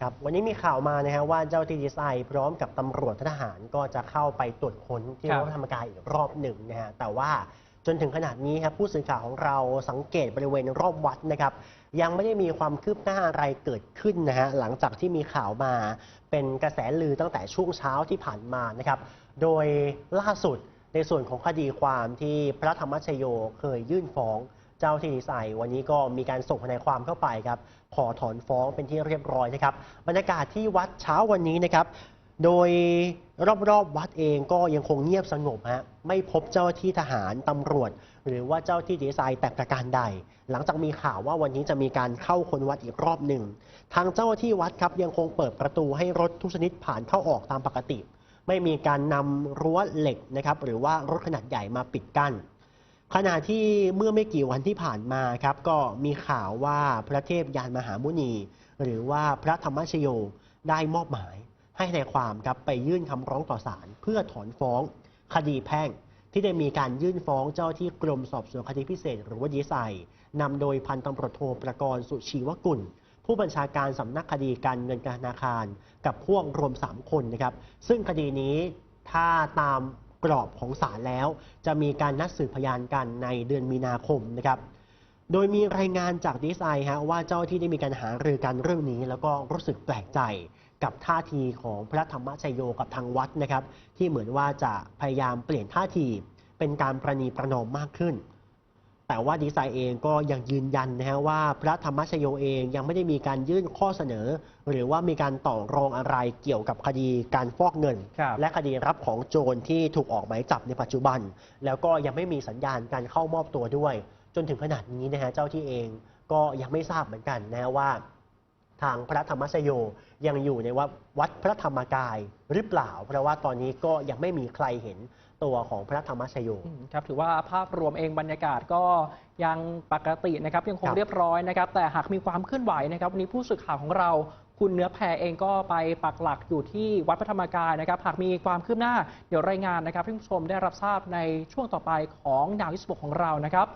ครับวันนี้มีข่าวมานะฮะว่าเจ้าที่ดีไซน์พร้อมกับตำรวจทหารก็จะเข้าไปตรวจค้นที่ครับวัดพระธรรมกายอีกรอบหนึ่งนะฮะแต่ว่าจนถึงขนาดนี้ครับผู้สื่อข่าวของเราสังเกตบริเวณรอบวัดนะครับ ยังไม่ได้มีความคืบหน้าอะไรเกิดขึ้นนะฮะหลังจากที่มีข่าวมาเป็นกระแสลือตั้งแต่ช่วงเช้าที่ผ่านมานะครับ โดยล่าสุดในส่วนของคดีความที่พระธรรมชโยเคยยื่นฟ้อง เจ้าที่ดีไซวันนี้ก็มีการส่งทนายความเข้าไปครับ ขอถอนฟ้องเป็นที่เรียบร้อยนะครับ บรรยากาศที่วัดเช้าวันนี้นะครับ โดยรอบๆวัดเองก็ยังคงเงียบสงบฮะไม่พบเจ้าที่ทหารตำรวจ หรือว่าเจ้าที่ดีไซน์แต่ประการใด หลังจากมีข่าวว่าวันนี้จะมีการเข้าคนวัดอีกรอบหนึ่ง ทางเจ้าที่วัดครับยังคงเปิดประตูให้รถทุกชนิดผ่านเข้าออกตามปกติ ไม่มีการนำรั้วเหล็กนะครับหรือว่ารถขนาดใหญ่มาปิดกั้น ขณะที่เมื่อไม่กี่วันที่ผ่านมาครับก็มีข่าวว่าพระเทพยานมหามุนี หรือว่าพระธรรมชโยได้มอบหมาย ให้ในายความครับไปยื่นคำร้องต่อศาลเพื่อถอนฟ้อง คดีแพ่ง ที่ได้มีการยื่นฟ้องเจ้าที่กรมสอบสวนคดีพิเศษ หรือว่าดีไซนำโดยพันตำรวจโทประกรณ์สุชีวกุล ผู้บัญชาการสำนักคดีการเงินการธนาคาร กับพวกรวม 3 คนนะครับซึ่งคดีนี้ถ้าตาม กรอบของศาลแล้ว จะมีการนัดสืบพยานกันในเดือนมีนาคมนะครับ โดยมีรายงานจากดีไซน์ฮะว่าเจ้าที่ได้มีการหารือกันเรื่องนี้ แล้วก็รู้สึกแปลกใจกับท่าทีของพระธรรมชโยกับทางวัดนะครับ ที่เหมือนว่าจะพยายามเปลี่ยนท่าทีเป็นการประนีประนอมมากขึ้น แต่ว่าดีไซน์เองก็ยังยืนยันนะฮะว่าพระธรรมชโยเองยังไม่ได้มีการยื่นข้อเสนอ หรือว่ามีการต่อรองอะไรเกี่ยวกับคดีการฟอกเงินครับและคดีรับของโจรที่ถูกออกหมายจับในปัจจุบัน แล้วก็ยังไม่มีสัญญาณการเข้ามอบตัวด้วย จนถึงขนาดนี้นะฮะเจ้าที่เองก็ยังไม่ทราบเหมือนกันนะฮะว่า ทางพระธรรมชโยยังอยู่ในวัดวัดพระธรรมกายหรือเปล่า เพราะว่าตอนนี้ก็ยังไม่มีใครเห็นตัวของพระธรรมชโยอืมครับถือว่าภาพรวมเองบรรยากาศก็ยังปกตินะครับยังคงครับเรียบร้อยนะครับ แต่หากมีความเคลื่อนไหวนะครับวันนี้ผู้สื่อข่าวของเราคุณเนื้อแพรเองก็ไปปักหลักอยู่ที่วัดพระธรรมกายนะครับ หากมีความคืบหน้าเดี๋ยวรายงานนะครับให้ผู้ชมได้รับทราบในช่วงต่อไปของดาววิสบกของเรานะครับ